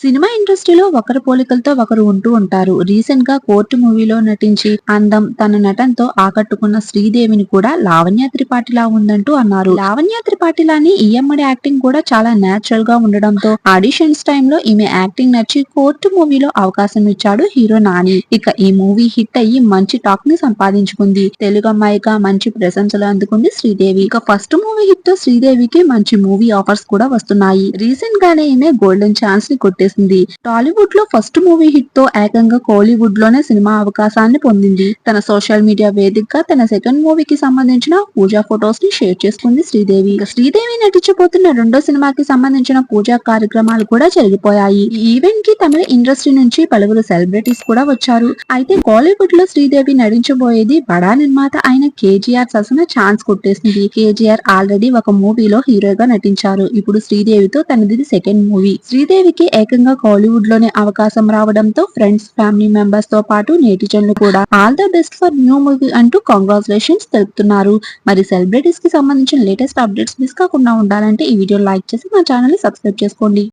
Cinema ఇండస్ట్రీలో ఒకరి పోలికలతో ఒకరు ఉంటూ ఉంటారు. రీసెంట్గా కోర్టు మూవీలో నటించి అందం తన నటనతో ఆకట్టుకున్న శ్రీదేవిని కూడా లావణ్య త్రిపాఠిలా ఉందంటూ అన్నారు. లావణ్య త్రిపాఠిలాని ఈఎమ్మడి యాక్టింగ్ కూడా చాలా నేచురల్గా ఉండడంతో ఆడిషన్స్ టైంలో ఈమె యాక్టింగ్ నచ్చి కోర్టు మూవీలో అవకాశం ఇచ్చాడు హీరో నాని. ఇక ఈ మూవీ హిట్ అయ్యి మంచి టాక్ని సంపాదించుకుంది. తెలుగు అమ్మాయిగా మంచి ప్రశంసలు అందుకుంది శ్రీదేవి. ఇక ఫస్ట్ మూవీ హిట్తో శ్రీదేవికి మంచి మూవీ ఆఫర్స్ కూడా వస్తున్నాయి. రీసెంట్ గానే ఈమె గోల్డెన్ ఛాన్స్ని చేసింది. టాలీవుడ్లో ఫస్ట్ మూవీ హిట్తో ఏకంగా కోలీవుడ్లోనే సినిమా అవకాశాన్ని పొందింది. తన సోషల్ మీడియా వేదికగా తన సెకండ్ మూవీకి సంబంధించిన పూజా ఫొటోస్ని షేర్ చేసుకుంది శ్రీదేవి. శ్రీదేవి నటించబోతున్న రెండో సినిమాకి సంబంధించిన పూజా కార్యక్రమాలు కూడా జరిగిపోయాయి. ఈ ఈవెంట్కి తమిళ ఇండస్ట్రీ నుంచి పలువురు సెలబ్రిటీస్ కూడా వచ్చారు. అయితే కోలీవుడ్లో శ్రీదేవి నటించబోయేది బడా నిర్మాత అయిన కేజీఆర్ ససన ఛాన్స్ కొట్టేసింది. కేజీఆర్ ఆల్రెడీ ఒక మూవీలో హీరోగా నటించారు. ఇప్పుడు శ్రీదేవితో తనది సెకండ్ మూవీ శ్రీదేవికి ఏకంగా కాలీవుడ్లోనే అవకాశం రావడంతో ఫ్రెండ్స్ ఫ్యామిలీ మెంబర్స్తో పాటు నేటిజన్లు కూడా all the best for new movie అంటూ కాంగ్రాచులేషన్స్ తెలుపుతున్నారు. మరి సెలబ్రిటీస్కి సంబంధించిన లేటెస్ట్ అప్డేట్స్ మిస్ కాకుండా ఉండాలంటే ఈ వీడియో లైక్ చేసి మా ఛానల్ని సబ్స్క్రైబ్ చేసుకోండి.